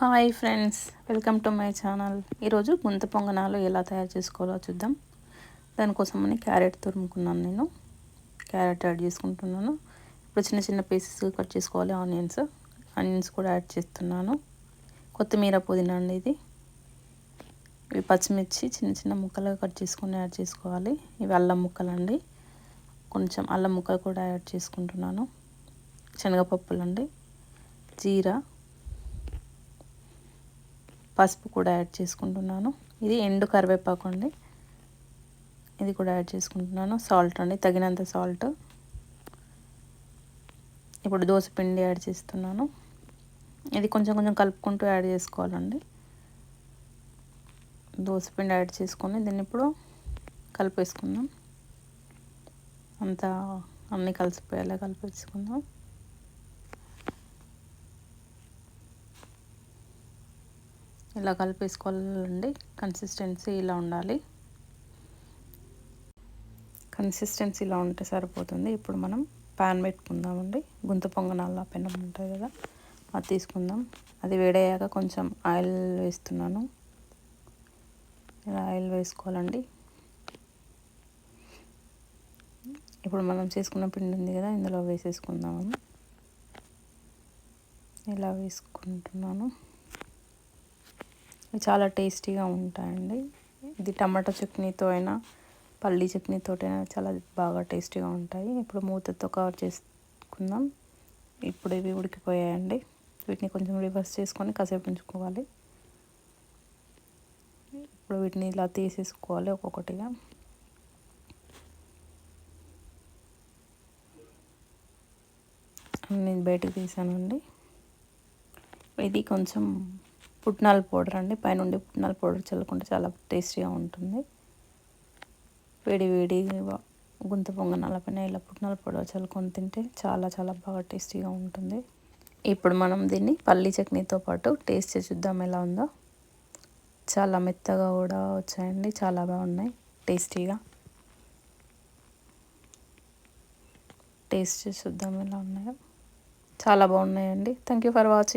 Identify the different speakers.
Speaker 1: Hi friends welcome to my channel. ఈరోజు గుంత పొంగనాలు ఎలా తయారు చేసుకోవాలో చూద్దాం. దానికోసమని క్యారెట్ తురుముకున్నాను నేను. క్యారెట్ యాడ్ చేసుకుంటున్నాను. ఇప్పుడు చిన్న చిన్న పీసెస్ కట్ చేసుకోవాలి ఆనియన్స్. ఆనియన్స్ కూడా యాడ్ చేస్తున్నాను. కొత్తిమీర పుదీనా అండి ఇది. ఇవి పచ్చిమిర్చి చిన్న చిన్న ముక్కలుగా కట్ చేసుకొని యాడ్ చేసుకోవాలి. ఇవి అల్లం ముక్కలు అండి కొంచెం అల్లం ముక్కలు కూడా యాడ్ చేసుకుంటున్నాను. శనగపప్పులు అండి జీరా. పసుపు కూడా యాడ్ చేసుకుంటున్నాను. ఇది ఎండు కరివేపాకు అండి. ఇది కూడా యాడ్ చేసుకుంటున్నాను. సాల్ట్ అండి తగినంత సాల్ట్. ఇప్పుడు దోశ పిండి యాడ్ చేస్తున్నాను. ఇది కొంచెం కొంచెం కలుపుకుంటూ యాడ్ చేసుకోవాలండి. దోశ పిండి యాడ్ చేసుకొని దీన్ని ఇప్పుడు కలిపేసుకుందాం. అంతా అన్నీ కలిసిపోయేలా కలిపేసుకుందాం. ఇలా కలిపేసుకోవాలండి. కన్సిస్టెన్సీ ఇలా ఉండాలి. కన్సిస్టెన్సీ ఇలా ఉంటే సరిపోతుంది. ఇప్పుడు మనం ప్యాన్ పెట్టుకుందామండి. గుంత పొంగనాల పెనం ఉంటుంది కదా అది తీసుకుందాం. అది వేడయ్యాక కొంచెం ఆయిల్ వేస్తున్నాను. ఇలా ఆయిల్ వేసుకోవాలండి. ఇప్పుడు మనం చేసుకున్న పిండి ఉంది కదా ఇందులో వేసేసుకుందాము. ఇలా వేసుకుంటున్నాను. చాలా టేస్టీగా ఉంటాయండి. ఇది టమాటో చట్నీతో అయినా పల్లి చట్నీతో అయినా చాలా బాగా టేస్టీగా ఉంటాయి. ఇప్పుడు మూతతో కవర్ చేసుకుందాం. ఇప్పుడు ఇవి ఉడికిపోయాయండి. వీటిని కొంచెం రివర్స్ చేసుకొని కాసేపు ఉంచుకోవాలి. ఇప్పుడు వీటిని ఇలా తీసేసుకోవాలి ఒక్కొక్కటిగా. నేను బయటకు తీసానండి. ఇది కొంచెం పుట్నాల పౌడర్ అండి. పైనుండి పుట్నాల పౌడర్ చల్లుకుంటే చాలా టేస్టీగా ఉంటుంది. వేడి వేడి గుంత పొంగనాల పైన ఇలా పుట్నాల పౌడర్ చల్లుకొని తింటే చాలా చాలా బాగా టేస్టీగా ఉంటుంది. ఇప్పుడు మనం దీన్ని పల్లీ చట్నీతో పాటు టేస్ట్ చేసి చూద్దాం ఎలా ఉందో. చాలా మెత్తగా కూడా వచ్చాయండి. చాలా బాగున్నాయి. టేస్టీగా. టేస్ట్ చేసి చూద్దాం ఎలా ఉన్నాయో. చాలా బాగున్నాయండి. Thank you for watching